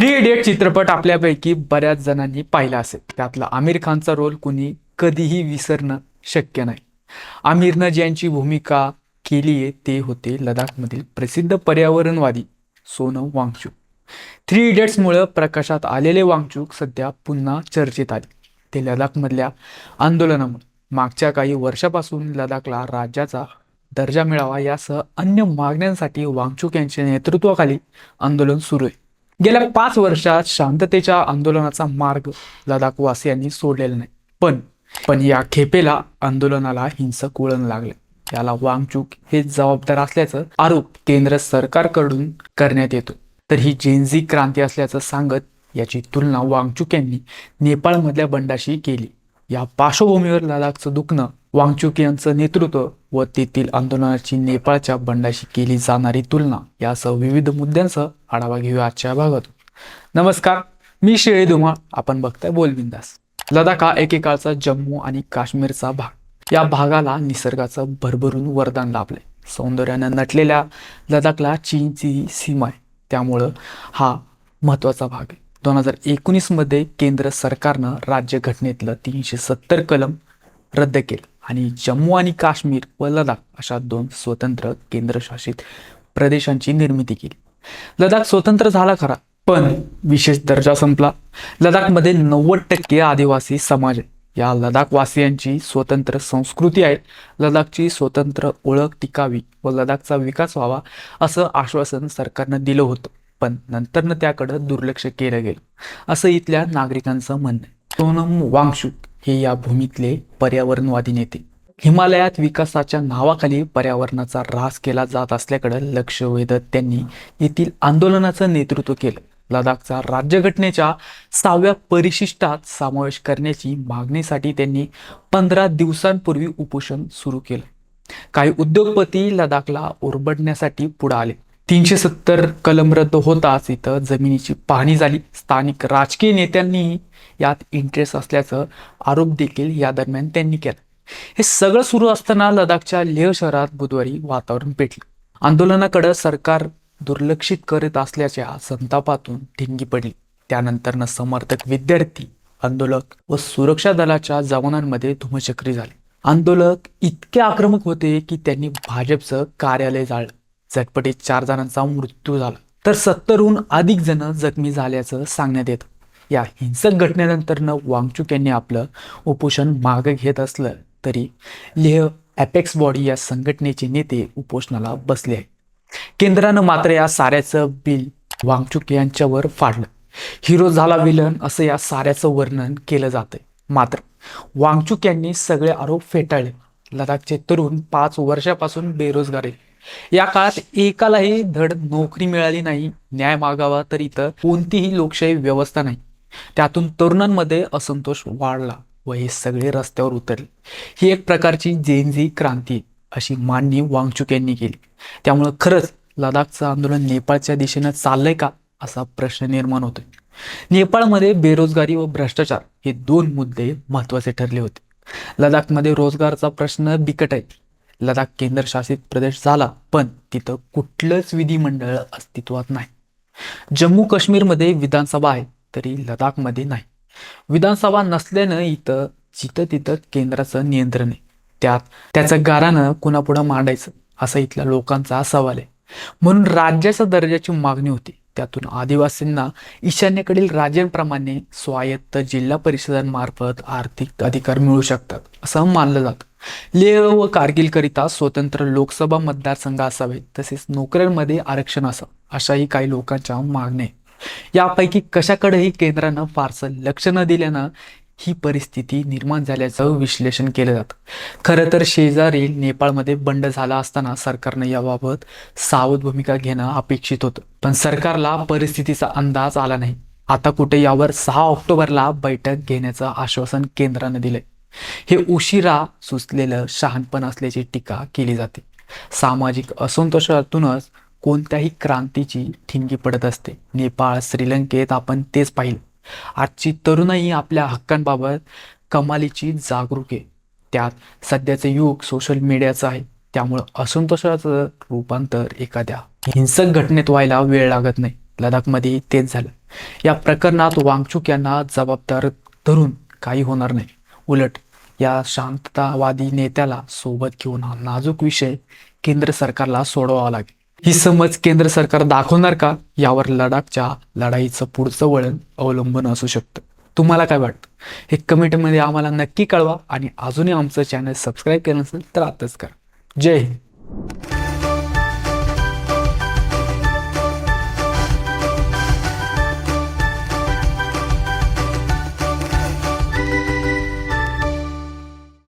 Three idiot चित्रपट आपल्यापैकी बऱ्याच जणांनी पाहिला असेल. त्यातला आमिर खानचा रोल कुणी कधीही विसरणं शक्य नाही. आमिरनं ज्यांची भूमिका केली आहे ते होते लडाखमधील प्रसिद्ध पर्यावरणवादी सोनम वांगचूक. थ्री इडियट्समुळं प्रकाशात आलेले वांगचूक सध्या पुन्हा चर्चेत आले. ते लडाखमधल्या आंदोलनामुळे. मागच्या काही वर्षापासून लडाखला राज्याचा दर्जा मिळावा यासह अन्य मागण्यांसाठी वांगचूक यांच्या नेतृत्वाखाली आंदोलन सुरू आहे. गेल्या पाच वर्षात शांततेच्या आंदोलनाचा मार्ग लडाखवासियांनी सोडलेला नाही. पण पण या खेपेला आंदोलनाला हिंसक वळण लागले. याला वांगचूक हे जबाबदार असल्याचं आरोप केंद्र सरकारकडून करण्यात येतो. तर ही जेनझी क्रांती असल्याचं सांगत याची तुलना वांगचूक यांनी नेपाळमधल्या बंडाशी केली. या पार्श्वभूमीवर लडाखचं दुखणं वांगचूक यांचं नेतृत्व व तेथील आंदोलनाची नेपाळच्या बंडाशी केली जाणारी तुलना यासह विविध मुद्द्यांसह आढावा घेऊया आजच्या भागातून. नमस्कार मी शेळे धुमाळ. आपण बघताय बोलबिंदास लडाख हा एकेकाळचा जम्मू आणि काश्मीरचा भाग. या भागाला निसर्गाचं भरभरून वरदान लाभलंय. सौंदर्यानं नटलेल्या लडाखला चीनची सीमा आहे. त्यामुळं हा महत्त्वाचा भाग आहे. दोन हजार एकोणीसमध्ये केंद्र सरकारनं राज्यघटनेतलं तीनशे सत्तर कलम रद्द केलं. आणि जम्मू आणि काश्मीर व लडाख अशा दोन स्वतंत्र केंद्रशासित प्रदेशांची निर्मिती केली. लडाख स्वतंत्र झाला खरा पण विशेष दर्जा संपला. लडाखमध्ये नव्वद टक्के आदिवासी समाज आहे. या लडाखवासियांची स्वतंत्र संस्कृती आहे. लडाखची स्वतंत्र ओळख टिकावी व लडाखचा विकास व्हावा असं आश्वासन सरकारनं दिलं होतं. पण नंतरनं त्याकडं दुर्लक्ष केलं गेलं. असं इथल्या नागरिकांचं म्हणणं आहे. सोनम वांगशुक हे या भूमीतले पर्यावरणवादी नेते. हिमालयात विकासाच्या नावाखाली पर्यावरणाचा ऱ्हास केला जात असल्याकडे लक्ष वेधत त्यांनी येथील आंदोलनाचं नेतृत्व केलं. लडाखचा राज्यघटनेच्या सहाव्या परिशिष्टात समावेश करण्याची मागणीसाठी त्यांनी पंधरा दिवसांपूर्वी उपोषण सुरू केलं. काही उद्योगपती लडाखला ओरबडण्यासाठी पुढे आले. तीनशे सत्तर कलम रद्द होताच इथं जमिनीची पाहणी झाली. स्थानिक राजकीय नेत्यांनी यात इंटरेस्ट असल्याचं आरोप देखील या दरम्यान त्यांनी केला. हे सगळं सुरू असताना लडाखच्या लेह शहरात बुधवारी वातावरण पेटलं. आंदोलनाकडे सरकार दुर्लक्षित करत असल्याच्या संतापातून ठिंगी पडली. त्यानंतरनं समर्थक विद्यार्थी आंदोलक व सुरक्षा दलाच्या जवानांमध्ये धुमचक्री झाले. आंदोलक इतके आक्रमक होते की त्यांनी भाजपचं कार्यालय जाळलं. झटपटीत चार जणांचा मृत्यू झाला. तर सत्तरहून अधिक जण जखमी झाल्याचं सांगण्यात येतं. या हिंसक घटनेनंतरनं वांगचूक यांनी आपलं उपोषण मागे घेत असलं. तरी. लेह ॲपेक्स बॉडी या संघटनेचे नेते उपोषणाला बसले आहेत. केंद्रानं मात्र या साऱ्याचं बिल वांगचूक यांच्यावर फाडलं. हिरो झाला विलन असं या साऱ्याचं वर्णन केलं जातंय. मात्र वांगचूक यांनी सगळे आरोप फेटाळले. लडाखचे तरुण पाच वर्षापासून बेरोजगार आहेत. या काळात एकालाही धड नोकरी मिळाली नाही न्याय मागावा तर इथं कोणतीही लोकशाही व्यवस्था नाही. त्यातून तरुणांमध्ये असंतोष वाढला. व हे सगळे रस्त्यावर उतरले. ही एक प्रकारची जेनझी क्रांती अशी मांडणी वांगचुक यांनी केली. त्यामुळं खरंच लडाखचं आंदोलन नेपाळच्या दिशेनं चाललंय का असा प्रश्न निर्माण होतोय. नेपाळमध्ये बेरोजगारी व भ्रष्टाचार हे दोन मुद्दे महत्त्वाचे ठरले होते. लडाखमध्ये रोजगारचा प्रश्न बिकट आहे. लडाख केंद्रशासित प्रदेश झाला पण तिथं कुठलंच विधिमंडळ अस्तित्वात नाही. जम्मू काश्मीरमध्ये विधानसभा आहे तरी लडाखमध्ये नाही. विधानसभा नसल्यानं इथं जिथं तिथं केंद्राचं नियंत्रण आहे. त्यात त्याचं गारानं कुणापुढं मांडायचं असा इथल्या लोकांचा सवाल आहे. म्हणून राज्याच्या दर्जाची मागणी होती. त्यातून आदिवासींना ईशान्येकडील राज्यांप्रमाणे स्वायत्त जिल्हा परिषदांमार्फत आर्थिक अधिकार मिळू शकतात असं मानलं जातं. लेह व कारगिलकरिता स्वतंत्र लोकसभा मतदारसंघ असावे तसेच नोकऱ्यांमध्ये आरक्षण असावं अशाही काही लोकांच्या मागण्या आहेत. यापैकी कशाकडेही केंद्रानं फारसं लक्ष न दिल्यानं ही परिस्थिती निर्माण झाल्याचं विश्लेषण केलं जातं. खरं तर शेजारी नेपाळमध्ये बंड झाला असताना सरकारनं याबाबत सावध भूमिका घेणं अपेक्षित होतं. पण सरकारला परिस्थितीचा अंदाज आला नाही. आता कुठे यावर सहा ऑक्टोबरला बैठक घेण्याचं आश्वासन केंद्रानं दिलंय. हे उशिरा सुचलेलं शहाणपण असल्याची टीका केली जाते. सामाजिक असंतोषातूनच कोणत्याही क्रांतीची ठिणगी पडत असते. नेपाळ श्रीलंकेत आपण तेच पाहिलं. आजची तरुणाई आपल्या हक्कांबाबत कमालीची जागरूक आहे. त्यात सध्याचे युग सोशल मीडियाचं आहे. त्यामुळं असंतोषाचं रूपांतर एखाद्या हिंसक घटनेत व्हायला वेळ लागत नाही. लडाखमध्ये तेच झालं. या प्रकरणात वांगचूक यांना जबाबदार धरून काही होणार नाही. उलट या शांततावादी नेत्याला सोबत घेऊन हा नाजूक विषय केंद्र सरकारला सोडवावा लागेल. ही समज केंद्र सरकार दाखवणार का? यावर लडाखच्या लढाईचं पुढचं वळण अवलंबून असू शकतं. तुम्हाला काय वाटतं? हे कमेंटमध्ये आम्हाला नक्की कळवा आणि अजूनही आमचं चॅनल सबस्क्राईब केलं नसेल तर आताच करा. जय हिंद.